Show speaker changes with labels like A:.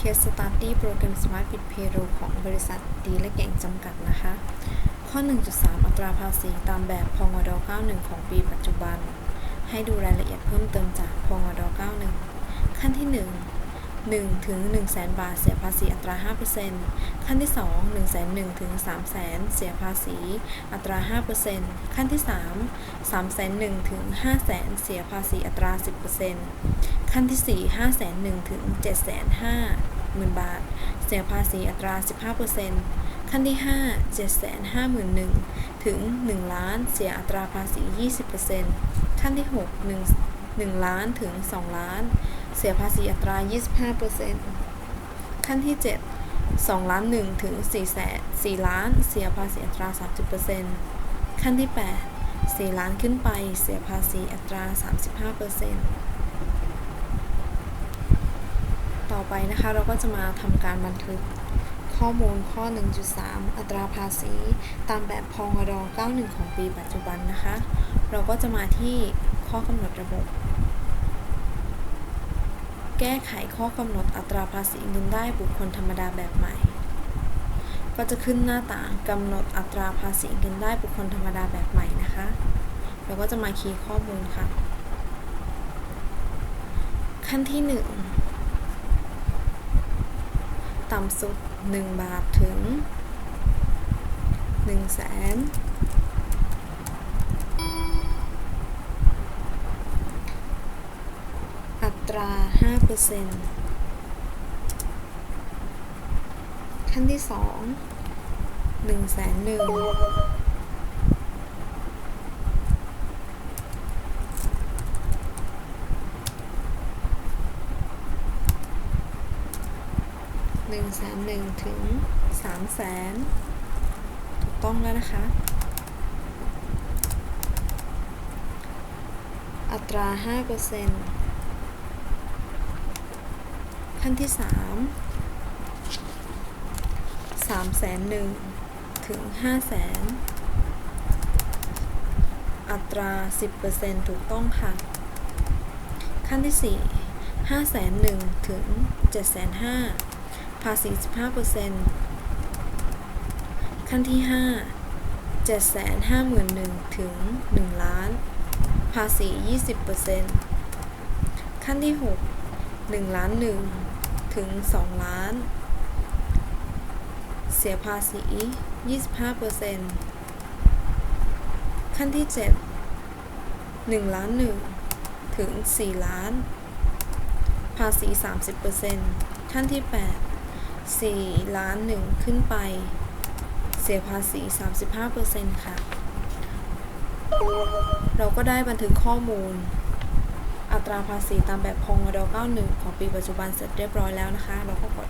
A: Case Study โปรแกรม Smart Bit Payroll ของบริษัทดีและเก่งจำกัดนะคะ ข้อ 1.3 อัตราภาษีตามแบบพงด91 ของปีปัจจุบัน ให้ดูรายละเอียดเพิ่มเติมจากพงด91 ขั้นที่ 1 1ถึง1แสนบาท เสียภาษีอัตรา 5%ขั้นที่ 2 1แสน1ถึง3แสนเสียภาษีอัตรา 5%ขั้นที่ 3 3แสน1ถึง5แสนเสียภาษีอัตรา 10%ขั้นที่ 4 5แสน1ถึง7แสน5หมื่นบาท เสียภาษีอัตรา 15%ขั้นที่ 5 7แสน5หมื่น1ถึง1ล้าน เสียอัตราภาษี 20%ขั้นที่ 6 1 1ล้านถึง 2 ล้าน เสียภาษีอัตรา 25%ขั้นที่ 7 2ล้าน1ถึง4แสน4ล้าน เสียภาษีอัตรา 30%ขั้นที่ 8 4 ล้านขึ้นไป เสียภาษีอัตรา 35%ต่อไปนะคะเราก็จะมาทำการบันทึกข้อมูลข้อ 1.3 อัตราภาษี ตามแบบพองร91 ของปีปัจจุบันนะคะ เราก็จะมาที่ข้อกำหนดระบบ แก้ไขข้อกำหนดอัตราภาษีเงินได้บุคคลธรรมดาแบบใหม่ ก็จะขึ้นหน้าต่างกำหนดอัตราภาษีเงินได้บุคคลธรรมดาแบบใหม่นะคะเราก็จะมาคีย์ข้อมูลค่ะ ขั้นที่ 1 ต่ำสุด 1 บาทถึง1แสน ตรา 5%ขั้นที่ 2 1แสนหนึ่งหนึ่งแสนหนึ่งถึงสามแสนถูกต้องแล้วนะคะ อัตรา5% ขั้นที่3 3แสนหนึ่งถึง5แสนอัตรา 10%ถูกต้องค่ะ ขั้นที่ 4 5แสนหนึ่งถึง7แสน5ภาษี 15%ขั้นที่ 5 7แสน5หมื่น1ถึง1ล้าน ภาษี 20%ขั้นที่ 6 1ล้าน1 ถึง 2 ล้าน เสียภาษี 25%ขั้นที่ 7 1 ล้าน 1 ถึง 4 ล้าน ภาษี 30%ขั้นที่ 8 4 ล้าน 1 ขึ้นไป เสียภาษี 35%ค่ะ เราก็ได้บันทึกข้อมูล อัตราภาษีตามแบบพงด91 ของปีปัจจุบันเสร็จเรียบร้อยแล้วนะคะ เราก็กด